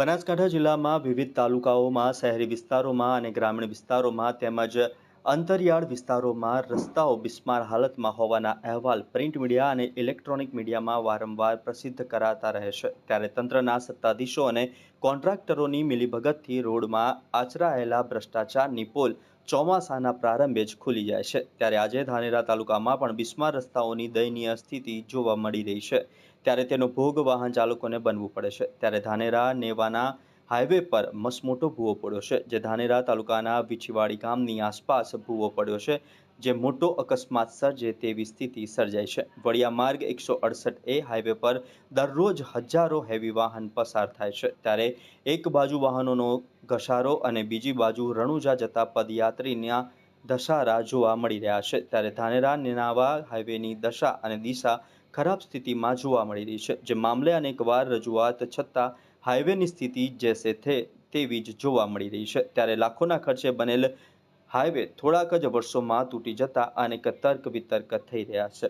બનાસકાંઠા જિલ્લામાં વિવિધ તાલુકાઓમાં શહેરી વિસ્તારોમાં અને ગ્રામીણ વિસ્તારોમાં તેમજ અંતરિયાળ વિસ્તારોમાં રસ્તાઓ બિસ્માર હાલતમાં હોવાના અહેવાલ પ્રિન્ટ મીડિયા અને ઇલેક્ટ્રોનિક મીડિયામાં વારંવાર પ્રસિદ્ધ કરાતા રહે છે. ત્યારે તંત્રના સત્તાધીશો અને કોન્ટ્રાક્ટરોની મિલીભગતથી રોડમાં આચરાયેલા ભ્રષ્ટાચારની પોલ ચોમાસાના પ્રારંભે જ ખુલી જાય છે. ત્યારે આજે ધાનેરા તાલુકામાં પણ બિસ્માર રસ્તાઓની દયનીય સ્થિતિ જોવા મળી રહી છે. ત્યારે તેનો ભોગ વાહન ચાલકોને બનવું પડે છે. ત્યારે ધાનેરા, નેવાના હાઈવે પર મસમોટો ભૂવો પડ્યો છે, જે ધાનેરા તાલુકાના વિછીવાડી ગામની આસપાસ ભૂવો પડ્યો છે, જે મોટો અકસ્માત સર્જે તેવી સ્થિતિ સર્જાઈ છે. વડિયા માર્ગ એકસો અડસઠ એ હાઈવે પર દરરોજ હજારો હેવી વાહન પસાર થાય છે. ત્યારે એક બાજુ વાહનોનો ઘસારો અને બીજી બાજુ રણુજા જતા પદયાત્રીના દશારા જોવા મળી રહ્યા છે. ત્યારે ધાનેરા નેનાવા હાઈવેની દશા અને દિશા ખરાબ સ્થિતિમાં જોવા મળી રહી છે, જે મામલે અનેકવાર રજૂઆત છતાં હાઈવેની સ્થિતિ જેસે થે, તેવી જ જોવા મળી રહી છે. ત્યારે લાખોના ખર્ચે બનેલ હાઈવે થોડાક જ વર્ષોમાં તૂટી જતા અનેક તર્ક વિતર્ક થઈ રહ્યા છે.